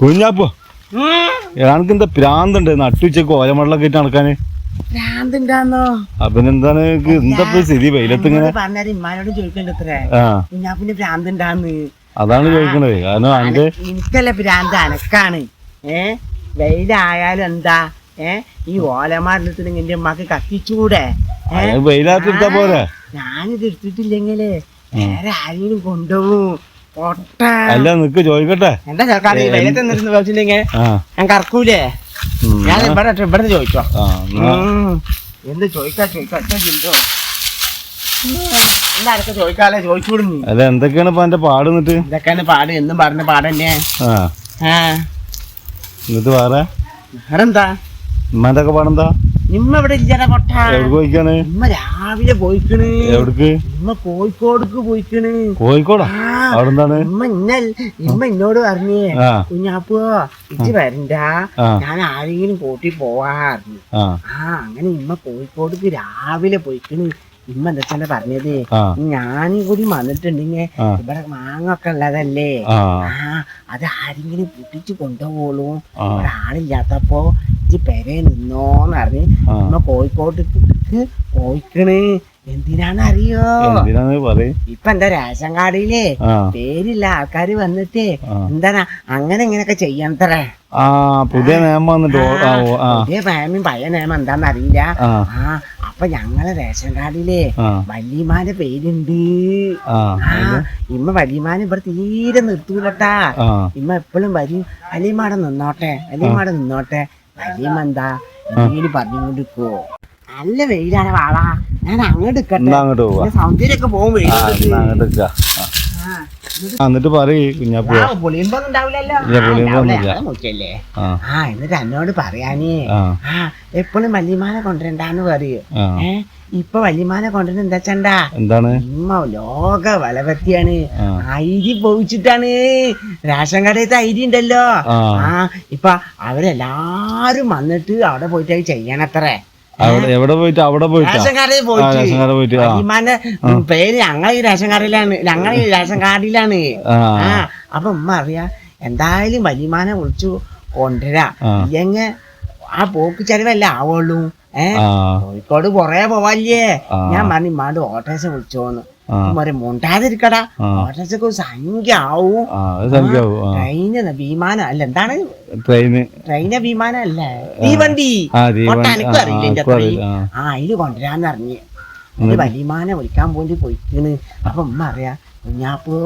കുഞ്ഞാപ്പോ. എനക്ക് എന്താ പ്രാന്തുണ്ട്? നട്ടുച്ചക്ക് ഓലമടലൊക്കെ ഇട്ട് നടക്കാന്. ഭ്രാന്തുണ്ടാന്നോ എന്താ ഇപ്പൊ സ്ഥിതി? വെയിലത്ത് ഇങ്ങനെ പറഞ്ഞാൽ ഇമ്മാനോട് ഭ്രാന്തുണ്ടാന്ന് അതാണ് ചോദിക്കണത്. കാരണം അന്റെ എനിക്കല്ല ഭ്രാന്ത് അനക്കാണ്. ഏ? വെയിലായാലും എന്താ? ഏ? ഈ ഓലമാരിടത്തിൽ എന്റെ ഉമ്മാക്ക് കത്തിച്ചൂടെ? വെയിലാത്തിട്ടാ പോരെ. ഞാനിത് എടുത്തിട്ടില്ലെങ്കിൽ വേറെ ആരെങ്കിലും കൊണ്ടുപോകും. അല്ല നിക്ക് ചോദിക്കട്ടെ. എന്താ ചെറുക്കാണ് ഈ വെയിലത്ത് നിന്നിരുന്ന് വെച്ചില്ലെങ്കിൽ ഞാൻ കറക്കൂലേ? ഞാൻ ഇവിടെ ഇവിടെ ചോദിച്ചോ? എന്ത് ചോദിക്കാ ചോദിക്കാ ചിന്തോ അല്ല എന്തൊക്കെയാണ് ഇപ്പൊ എന്റെ പാട് എന്നിട്ട്? ഇതൊക്കെയാണ് പാട് എന്നും പറഞ്ഞ പാടന്നെ എന്നിട്ട് വേറെ? വേറെന്താ? ഉമ്മാന്റെ ഒക്കെ പാടെന്താ? നിമ്മ ഇവിടെ ഇല്ലട എവിടെ പോയിക്കാണ്? നിമ്മ രാവിലെ പോയിക്കണ്. എവിടക്ക്? നിമ്മ കോഴിക്കോടക്ക് പോയിക്കണ്. കോഴിക്കോടാ? ആ അവിടെ എന്താണ്? ഇമ്മ ഇന്നൽ നിമ്മ എന്നോട് പറഞ്ഞേ കുഞ്ഞാപ്പോ ഇജ്ജ് വരണ്ട. ഞാൻ ആരെങ്കിലും കൂട്ടി പോവാറിഞ്ഞു ആ. ആ അങ്ങനെ ഇമ്മ കോഴിക്കോടക്ക് രാവിലെ പോയിക്കണ്. ഇമ്മ എന്താ പറഞ്ഞത്? ഞാനും കൂടി വന്നിട്ടുണ്ടെങ്കിൽ ഇവിടെ മാങ്ങ ഒക്കെ ഉള്ളതല്ലേ ആ അത് ആരെങ്കിലും പൊട്ടിച്ചു കൊണ്ടുപോകുള്ളൂ. ആ. ഇവിടെ ആളില്ലാത്തപ്പോ ഇജ്ജ് പെരെ നിന്നോന്ന് അറിഞ്ഞ് നമ്മ ഇമ്മ കോഴിക്കോട്ടേക്ക് പോയിക്കണ്. എന്തിനാണ് അറിയോ ഇപ്പൊ എന്താ റേഷൻ കാർഡിലേ പേരില്ല ആൾക്കാര് വന്നിട്ട് എന്താ എന്താണ് അങ്ങനെ ഇങ്ങനെയൊക്കെ ചെയ്യാൻ ആ പുതിയ നിയമം പുതിയ പഴയ നിയമം എന്താന്ന് അറിയില്ല ആ അപ്പൊ ഞങ്ങളെ റേഷൻ കാർഡിലേ വലിയമാന്റെ പേരുണ്ട്. ആ. ഇമ്മ വല്യമാനെ ഇവിടെ തീരെ നിർത്തൂലട്ടാ. ഇമ്മ എപ്പോഴും വരും. വലിയമാടെ നിന്നോട്ടെ വലിയമാടെ നിന്നോട്ടെ. വലിയമ്മ എന്താ? വെയിൽ പറഞ്ഞുകൊണ്ടിരിക്കോ നല്ല വെയിലാണ് വാടാ. ഞാൻ അങ്ങോട്ട് സൗന്ദര്യമൊക്കെ പോകും അങ്ങോട്ട്. ആ, എന്നിട്ട് പറയ് കുഞ്ഞാപ്പോ ആ എന്നിട്ട് എന്നോട് പറയാനേ. ആ. എപ്പോഴും വല്യമാനെ കൊണ്ടുവരണ്ടാന്ന് പറയൂ. ഏ ഇപ്പൊ വല്യമാനെ കൊണ്ടുവരുന്ന എന്താ ചണ്ടാ? എന്താണ്? ലോക വലപത്തിയാണ് അരി പോയിച്ചിട്ടാണ് റേഷൻ കടയത്തെ ഐരി ഉണ്ടല്ലോ. ആ. ഇപ്പൊ അവരെല്ലാരും വന്നിട്ട് അവിടെ പോയിട്ട് ചെയ്യണത്രേ. അവിടെ എവിടെ പോയിട്ട് അവിടെ പോയിട്ട്? റേഷൻ പോയിട്ട്. പോയിട്ട് പേര് ഞങ്ങൾ ഈ റേഷൻ കാർഡിലാണ് ഞങ്ങൾ ഈ റേഷൻ കാർഡിലാണ് ആ. അപ്പൊ ഉമ്മ അറിയാ എന്തായാലും വല്യമാനെ വിളിച്ചു കൊണ്ടുവരാ. എങ്ങ ആ പോക്ക് ചെലവല്ല ആവുള്ളൂ. ഏഹ് കോഴിക്കോട് കൊറേ പോവാല്ലേ? ഞാൻ പറഞ്ഞു ഇമ്മാണ്ട് ഓട്ടോസ് വിളിച്ചോന്ന്. ആ മരം മുണ്ടാതിരിക്കടാ ഒരു സംഖ്യ ആവും ട്രെയിന് വിമാനം അല്ല എന്താണ്? ട്രെയിന്. ട്രെയിന് വിമാനം അല്ല തീവണ്ടി. എനിക്കും. അറിയില്ല. ആ. അതിൽ കൊണ്ടുവരാന്ന് അറിഞ്ഞ് അതിന് വലിയമാനെ വിളിക്കാൻ പോണ്ടി പോയിക്കണ്. അപ്പൊ ഉമ്മ അറിയാ കുഞ്ഞാപ്പോ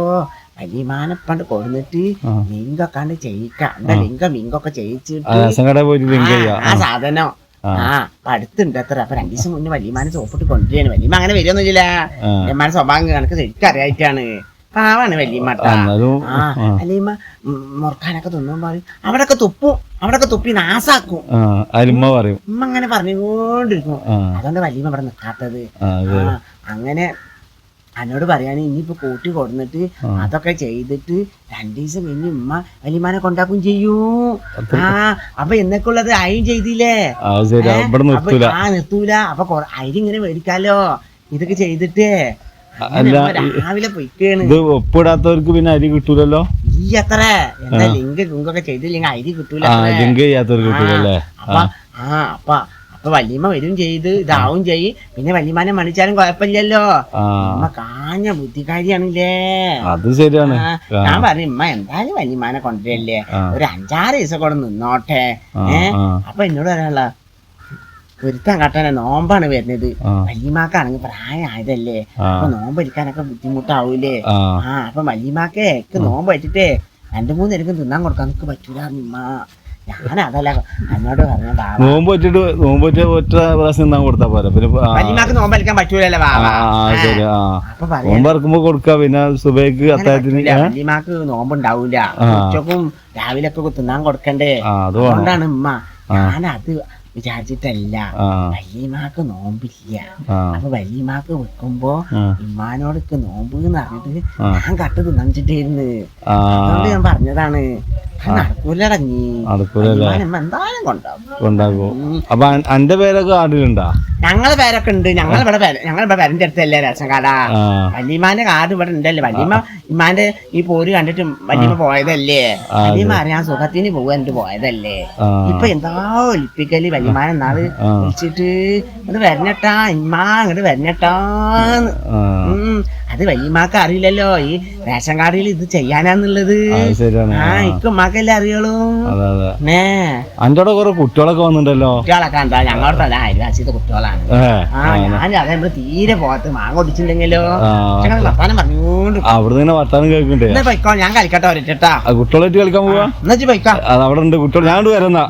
വലിയമാനെ പണ്ട് കൊടുന്നിട്ട്. ലിങ്കൊക്കാണ്ട് ചെയ്യിക്കാം. എന്താ ലിങ്കം മിങ്കൊക്കെ ചെയ്യിച്ചിട്ട്? ആ. സാധനം. ആ. അടുത്തുണ്ട് അത്ര. അപ്പൊ രണ്ടു ദിവസം മുന്നേ വലിയമാനെ സോപ്പിട്ട് കൊണ്ടുവരാണ് വലിയമ്മ അങ്ങനെ വരുമൊന്നുമില്ല വലിയമ്മാനെ സ്വഭാവം കണക്ക് ശരിക്കും അറിയായിട്ടാണ്. പാവാണ് വലിയമ്മ ആ, വലിയമ്മ മുറുക്കാനൊക്കെ തിന്നും പറയും അവിടൊക്കെ തുപ്പും അവിടൊക്കെ തുപ്പി നാസാക്കും. അരിമ്മ പറയും. ഉമ്മ അങ്ങനെ പറഞ്ഞുകൊണ്ടിരിക്കും. അതുകൊണ്ട് വലിയമ്മ ഇവിടെ നിൽക്കാത്തത് അങ്ങനെ എന്നോട് പറയാൻ ഇനിയിപ്പോ കൂട്ടി കൊടുന്നിട്ട് അതൊക്കെ ചെയ്തിട്ട് രണ്ടു ദിവസം കഴിഞ്ഞ് ഉമ്മ വലിയമാനെ കൊണ്ടാക്കും ചെയ്യൂ. ആ അപ്പൊ എന്നൊക്കെയുള്ളത് അയും ചെയ്തില്ലേ? ആ? നിർത്തൂല. അപ്പൊ കൊറ- അരി ഇങ്ങനെ മേടിക്കാലോ ഇതൊക്കെ ചെയ്തിട്ട്. രാവിലെ പൊയ്ക്കാണ്. ഇത് ഒപ്പിടാത്തവർക്ക് പിന്നെ അരി കിട്ടൂലല്ലോ? ഈ അത്ര. എന്താ ലിങ്ക് ലിങ്കൊക്കെ ചെയ്തില്ലെങ്കിൽ അരി കിട്ടൂല. ലിങ്ക് ചെയ്യാത്തവർക്ക് കിട്ടൂലല്ലേ? ആ അപ്പൊ അപ്പൊ വല്യമ്മ വരും ചെയ്ത് ഇതാവും ചെയ്യും. പിന്നെ വല്യമാനെ മണിച്ചാലും കുഴപ്പമില്ലല്ലോ. ഉമ്മ കാഞ്ഞ ബുദ്ധിക്കാരിയാണല്ലേ അത് ശരിയാണ്. ഞാൻ പറഞ്ഞു ഉമ്മ എന്തായാലും വല്യമാനെ കൊണ്ടുവരല്ലേ? ഒരു അഞ്ചാറ് ദിവസം കൂടെ നിന്നോട്ടെ. ഏഹ്. അപ്പൊ എന്നോട് പറയാനുള്ള പൊരുത്തം കാട്ടാനെ നോമ്പാണ് വരുന്നത്. വല്യമാക്കാണെങ്കിൽ പ്രായമായതല്ലേ. അപ്പൊ നോമ്പ് എടുക്കാനൊക്കെ ബുദ്ധിമുട്ടാവൂലേ? ആ. അപ്പൊ വല്യമാക്കേ നോമ്പ് വെച്ചിട്ടേ രണ്ടു മൂന്ന് തിന്നാൻ കൊടുക്കാൻ നിനക്ക് പറ്റൂല ഉമ്മ. ഞാൻ അതല്ല എന്നോട് ബാബ നോമ്പ് വെച്ചിട്ട് നോമ്പ് വെച്ച ഒറ്റ പ്രാവശ്യം ഞാൻ കൊടുത്താ പോരാ. പിന്നെ ആ, വല്യമാക്ക് പറ്റൂലല്ലോ ആ, ശരി ആ. അപ്പൊ പറയാ നോമ്പ് ഇറക്കുമ്പോ കൊടുക്ക പിന്നെ സുബൈക്ക് അത്താഴത്തിന് ഏ? വല്യമാക്ക് നോമ്പുണ്ടാവൂല. ആ. ഉച്ചക്കും രാവിലെ ഒക്കെ തിന്നാൻ കൊടുക്കണ്ടേ. ആ അത് വേണം. അതുകൊണ്ടാണ് ഉമ്മ ഞാനത് വിചാരിച്ചിട്ടല്ല. വല്യമാക്ക് നോമ്പില്ല. അപ്പൊ വല്യമാക്ക് വെക്കുമ്പോ. ഇമ്മാനോടൊക്കെ നോമ്പ് എന്ന് പറഞ്ഞിട്ട്. ഞാൻ കട്ട് തിന്നിട്ടായിരുന്നു ആ. അതുകൊണ്ട് ഞാൻ പറഞ്ഞതാണ് അപ്പൊ അന്റെ പേരൊക്കെ കാർഡിലുണ്ടാ? ഞങ്ങളെ പേരൊക്കെ ഉണ്ട്. ഞങ്ങൾ ഇവിടെ ഞങ്ങൾ ഇവിടെ പേരന്റെ അടുത്തല്ലേ റേഷൻ കാർഡാ? വല്യമാന്റെ കാർഡ് ഇവിടെ ഉണ്ടല്ലേ? വല്യമ്മ ഇമ്മാന്റെ ഈ പോര് കണ്ടിട്ട് വല്യമ്മ പോയതല്ലേ? വല്യമ്മ അറിയാൻ സുഖത്തിന് പോകാൻ പോയതല്ലേ? ഇപ്പൊ എന്താ ഒലിപ്പിക്കൽ? എന്നാൾ ആ. വിളിച്ചിട്ട് അത് വരണട്ടാ ഇമ്മാ അങ്ങോട്ട് വരണട്ടാന്ന്. ഉം, അത് വല്യമാക്ക് അറിയില്ലല്ലോ. ഈ റേഷൻ കാർഡിൽ ഇത് ചെയ്യാനാന്നുള്ളത്. ആ ഇക്ക് ഉമ്മാക്കല്ലേ അറിയുള്ളൂ. അന്റെ അവിടെ കുറെ കുട്ടികളൊക്കെ വന്നിട്ടുണ്ടല്ലോ? കുട്ടികളൊക്കെ എന്താ ഞങ്ങളുടെ അയൽവാസിയത്തെ കുട്ടികളാണ്. ആ ഞാൻ അതെ നമ്മൾ തീരെ പോകത്ത് മാങ്ങ ഒടിച്ചിട്ടുണ്ടെങ്കിലോ ഞങ്ങൾ വർത്താനം പറഞ്ഞോണ്ട് അവിടെ നിന്ന് വർത്താനം കേൾക്കണ്ടേ? എന്നാ പൊയ്ക്കോ ഞാൻ കളിക്കട്ടെ ഒരട്ടാ കുട്ടികളായിട്ട് കളിക്കാൻ പോവാ? എന്നാ പൊയ്ക്കോ. അത് അവിടെ ഉണ്ട് കുട്ടികൾ. ഞാൻ വരുന്ന